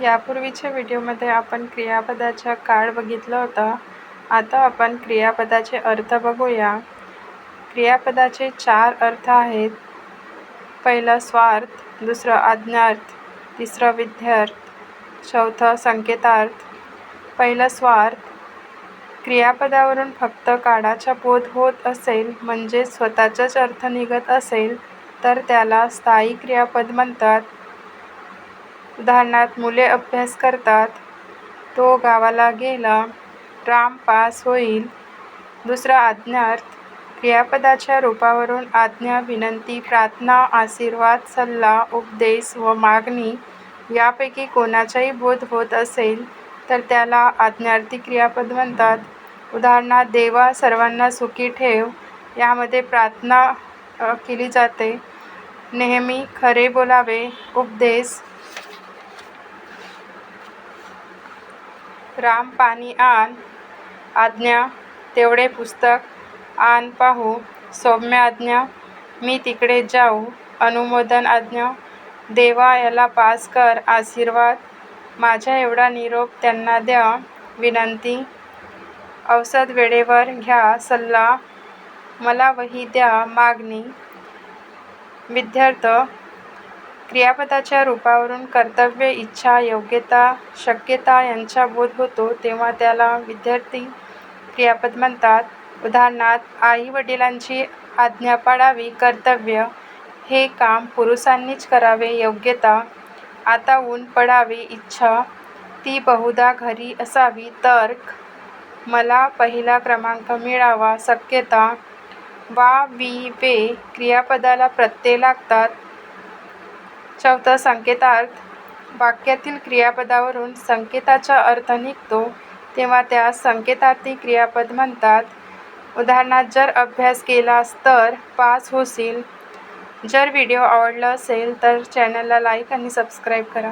यापूर्वीच्या व्हिडिओमध्ये आपण क्रियापदाचा काळ बघितला होता. आता आपण क्रियापदाचे अर्थ बघूया. क्रियापदाचे चार अर्थ आहेत. पहिलं स्वार्थ दुसरं आज्ञार्थ तिसरं विद्यार्थ चौथं संकेतार्थ. पहिलं स्वार्थ क्रियापदावरून फक्त काळाचा बोध होत असेल म्हणजे स्वतःचाच अर्थ निघत असेल तर त्याला स्थायी क्रियापद म्हणतात. उदाहरणार्थ मुले अभ्यास करतात तो गावाला गेला राम पास होईल. दुसरा आज्ञार्थ क्रियापदाच्या रूपावरून आज्ञा विनंती प्रार्थना आशीर्वाद सल्ला उपदेश व मागणी यापैकी कोणाचाही बोध होत असेल तर त्याला आज्ञार्थी क्रियापद म्हणतात. उदाहरणार्थ देवा सर्वांना सुखी ठेव यामध्ये प्रार्थना केली जाते. नेहमी खरे बोलावे उपदेश राम पाणी आण आज्ञा तेवढे पुस्तक आण पाहू सौम्य आज्ञा मी तिकडे जाऊ अनुमोदन आज्ञा देवा याला पास कर आशीर्वाद माझ्या एवढा निरोप त्यांना द्या विनंती औषध वेळेवर घ्या सल्ला मला वही द्या मागणी विद्यार्थ क्रियापदाच्या रूपावरून कर्तव्य इच्छा योग्यता शक्यता यांचा बोध होतो तेव्हा त्याला विद्यार्थी क्रियापद म्हणतात. उदाहरणार्थ आई वडिलांची आज्ञा पाळावी कर्तव्य हे काम पुरुषांनीच करावे योग्यता आता ऊन पडावे इच्छा ती बहुधा घरी असावी तर्क मला पहिला क्रमांक मिळावा शक्यता वा वी वे क्रियापदाला प्रत्यय लागतात. चौथं संकेतार्थ वाक्यातील क्रियापदावरून संकेताचा अर्थ निघतो तेव्हा त्यास संकेतार्थी क्रियापद म्हणतात उदाहरणार्थ जर अभ्यास केलास तर पास होशील. जर व्हिडिओ आवडला असेल तर चॅनलला लाईक आणि सबस्क्राईब करा.